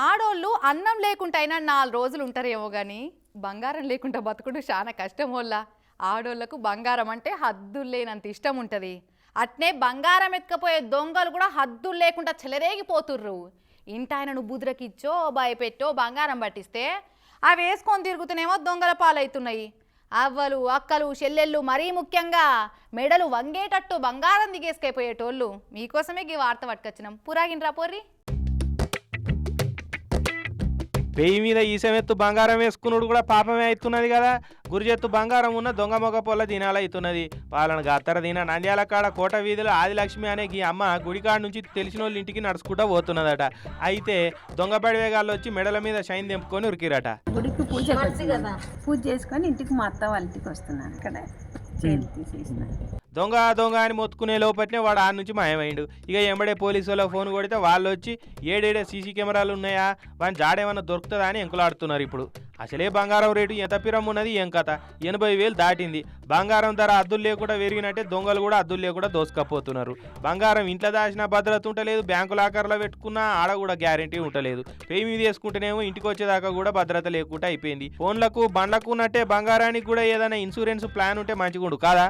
ఆడోళ్ళు అన్నం లేకుండా అయినా నాలుగు రోజులు ఉంటారేమో కానీ బంగారం లేకుండా బతుకుడు చాలా కష్టం వల్ల ఆడోళ్ళకు బంగారం అంటే హద్దులు లేనంత ఇష్టం ఉంటుంది. అట్నే బంగారం ఎత్తుకపోయే దొంగలు కూడా హద్దులు లేకుండా చెలరేగిపోతుర్రు. ఇంటాయనను బుద్రకిచ్చో భయపెట్టో బంగారం పట్టిస్తే అవి వేసుకొని తిరుగుతూనేమో దొంగల పాలవుతున్నాయి. అవ్వలు అక్కలు చెల్లెళ్ళు మరీ ముఖ్యంగా మెడలు వంగేటట్టు బంగారం దిగేసుకైపోయేటోళ్ళు. మీకోసమే ఈ వార్త పట్టుకొచ్చినాం. పురాగినరా పోర్రి. పెయ్యి మీద ఈసమెత్తు బంగారం వేసుకున్నాడు కూడా పాపమే అవుతున్నది కదా. గురిజెత్తు బంగారం ఉన్న దొంగ మొగ పొల్ల దినాలు అవుతున్నది. వాళ్ళని గత్తర దిన నంద్యాల కాడ కోట వీధిలో ఆదిలక్ష్మి అనే ఈ అమ్మ గుడికాడ నుంచి తెలిసిన వాళ్ళ ఇంటికి నడుచుకుంటా పోతున్నదట. అయితే దొంగ బడివేగాళ్ళు వచ్చి మెడల మీద షైన్ తెంపుకొని ఉరికిరట. గుడికి పూజ పూజ చేసుకొని ఇంటికి మా అత్త వాళ్ళ ఇంటికి వస్తున్నాను తీసేసిన దొంగ దొంగ అని మొత్తుకునే లోపట్నే వాడు ఆ నుంచి మాయమైండు. ఇక ఎంబడే పోలీసు వాళ్ళ ఫోన్ కొడితే వాళ్ళు వచ్చి ఏడేడే సీసీ కెమెరాలు ఉన్నాయా? వాని జాడేమన్నా దొరుకుతుందా అని ఎంకులాడుతున్నారు ఇప్పుడు. అసలే బంగారం రేటు ఎంత పిరం ఉన్నది ఏం కథ? ఎనభై వేలు దాటింది. బంగారం ధర అద్దులు లేకుండా పెరిగినట్టే దొంగలు కూడా అద్దులు లేకుండా దోసుకపోతున్నారు. బంగారం ఇంట్లో దాచిన భద్రత ఉంటలేదు బ్యాంకు లాకర్లో పెట్టుకున్నా ఆడ కూడా గ్యారంటీ ఉండలేదు. పెయి మీద వేసుకుంటేనేమో ఇంటికి వచ్చేదాకా కూడా భద్రత లేకుండా అయిపోయింది. ఫోన్లకు బండ్లకు ఉన్నట్టే బంగారానికి కూడా ఏదైనా ఇన్సూరెన్స్ ప్లాన్ ఉంటే మంచిగుండు కాదా?